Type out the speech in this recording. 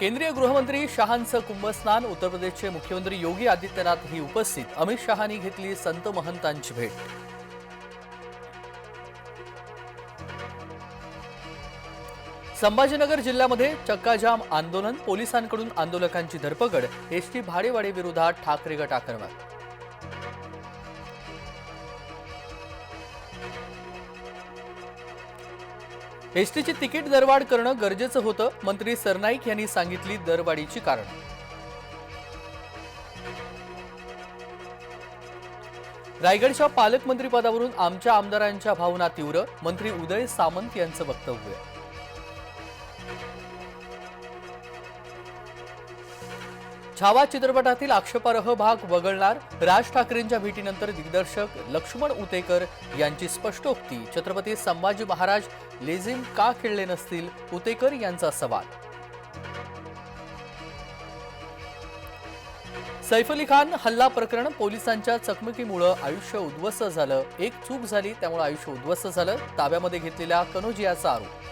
केंद्रीय गृहमंत्री शहांचं कुंभस्नान उत्तर प्रदेशचे मुख्यमंत्री योगी आदित्यनाथ ही उपस्थित. अमित शहानी घेतली संत महंतांची भेट. संभाजीनगर जिल्ह्यामध्ये चक्काजाम आंदोलन पोलिसांकडून आंदोलकांची धरपकड एसटी भाडेवाडीविरोधात ठाकरे गट आक्रमक एसटीची तिकीट दरवाढ करणं गरजेचं होतं मंत्री सरनाईक यांनी सांगितली दरवाढीची कारण. रायगडच्या पालकमंत्रीपदावरून आमच्या आमदारांच्या भावना तीव्र मंत्री उदय सामंत यांचं वक्तव्य. छावा चित्रपटातील आक्षेपार्ह भाग वगळणार राज ठाकरेंच्या भेटीनंतर दिग्दर्शक लक्ष्मण उतेकर यांची स्पष्टोक्ती. छत्रपती संभाजी महाराज लेझिम का खेळले नसतील? उतेकर यांचा सवाल. सैफ अली खान हल्ला प्रकरण पोलिसांच्या चकमकीमुळं आयुष्य उद्ध्वस्त झालं. एक चूक झाली त्यामुळे आयुष्य उद्ध्वस्त झालं. ताब्यामध्ये घेतलेल्या कनोजियाचा आरोप.